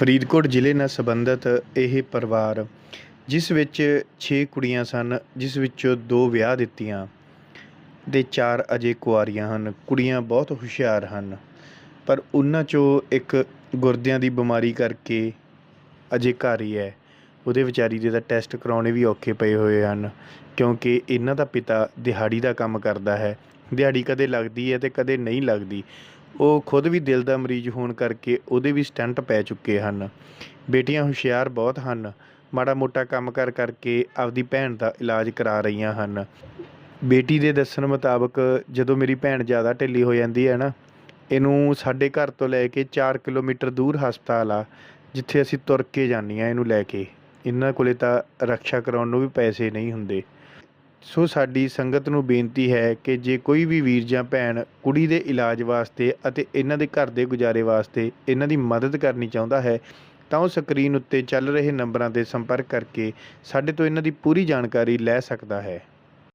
ਫਰੀਦਕੋਟ ਜ਼ਿਲ੍ਹੇ ਨਾਲ ਸੰਬੰਧਿਤ ਇਹ ਪਰਿਵਾਰ, ਜਿਸ ਵਿੱਚ 6 ਕੁੜੀਆਂ ਸਨ, ਜਿਸ ਵਿੱਚੋਂ ਦੋ ਵਿਆਹ ਦਿੱਤੀਆਂ ਤੇ ਚਾਰ ਅਜੇ ਕੁਆਰੀਆਂ ਹਨ। ਕੁੜੀਆਂ ਬਹੁਤ ਹੁਸ਼ਿਆਰ ਹਨ, ਪਰ ਉਹਨਾਂ ਚੋਂ ਇੱਕ ਗੁਰਦਿਆਂ ਦੀ ਬਿਮਾਰੀ ਕਰਕੇ ਅਜੇ ਘਰ ਹੀ ਹੈ। ਉਹਦੇ ਵਿਚਾਰੀ ਦੇ ਤਾਂ ਟੈਸਟ ਕਰਾਉਣੇ ਵੀ ਔਖੇ ਪਏ ਹੋਏ ਹਨ, ਕਿਉਂਕਿ ਇਹਨਾਂ ਦਾ ਪਿਤਾ ਦਿਹਾੜੀ ਦਾ ਕੰਮ ਕਰਦਾ ਹੈ। ਦਿਹਾੜੀ ਕਦੇ ਲੱਗਦੀ ਹੈ ਤੇ ਕਦੇ ਨਹੀਂ ਲੱਗਦੀ। ਉਹ ਖੁਦ ਵੀ ਦਿਲ ਦਾ ਮਰੀਜ਼ ਹੋਣ ਕਰਕੇ ਉਹਦੇ ਵੀ ਸਟੰਟ ਪੈ ਚੁੱਕੇ ਹਨ। ਬੇਟੀਆਂ ਹੁਸ਼ਿਆਰ ਬਹੁਤ ਹਨ। ਮਾੜਾ ਮੋਟਾ ਕੰਮ ਕਰ ਕਰਕੇ ਆਪਦੀ ਭੈਣ ਦਾ ਇਲਾਜ ਕਰਾ ਰਹੀਆਂ ਹਨ। ਬੇਟੀ ਦੇ ਦੱਸਣ ਮੁਤਾਬਕ ਜਦੋਂ ਮੇਰੀ ਭੈਣ ਜ਼ਿਆਦਾ ਢਿੱਲੀ ਹੋ ਜਾਂਦੀ ਹੈ ਨਾ, ਇਹਨੂੰ ਸਾਡੇ ਘਰ ਤੋਂ ਲੈ ਕੇ 4 ਕਿਲੋਮੀਟਰ ਦੂਰ ਹਸਪਤਾਲ ਆ, ਜਿੱਥੇ ਅਸੀਂ ਤੁਰ ਕੇ ਜਾਂਦੀਆਂ ਇਹਨੂੰ ਲੈ ਕੇ। ਇਹਨਾਂ ਕੋਲੇ ਤਾਂ ਰੱਖਿਆ ਕਰਾਉਣ ਨੂੰ ਵੀ ਪੈਸੇ ਨਹੀਂ ਹੁੰਦੇ। ਸੋ ਸਾਡੀ ਸੰਗਤ ਨੂੰ ਬੇਨਤੀ ਹੈ ਕਿ ਜੇ ਕੋਈ ਵੀ ਵੀਰ ਜਾਂ ਭੈਣ ਕੁੜੀ ਦੇ ਇਲਾਜ ਵਾਸਤੇ ਅਤੇ ਇਹਨਾਂ ਦੇ ਘਰ ਦੇ ਗੁਜ਼ਾਰੇ ਵਾਸਤੇ ਇਹਨਾਂ ਦੀ ਮਦਦ ਕਰਨੀ ਚਾਹੁੰਦਾ ਹੈ, ਤਾਂ ਉਹ ਸਕਰੀਨ ਉੱਤੇ ਚੱਲ ਰਹੇ ਨੰਬਰਾਂ ਤੇ ਸੰਪਰਕ ਕਰਕੇ ਸਾਡੇ ਤੋਂ ਇਹਨਾਂ ਦੀ ਪੂਰੀ ਜਾਣਕਾਰੀ ਲੈ ਸਕਦਾ ਹੈ।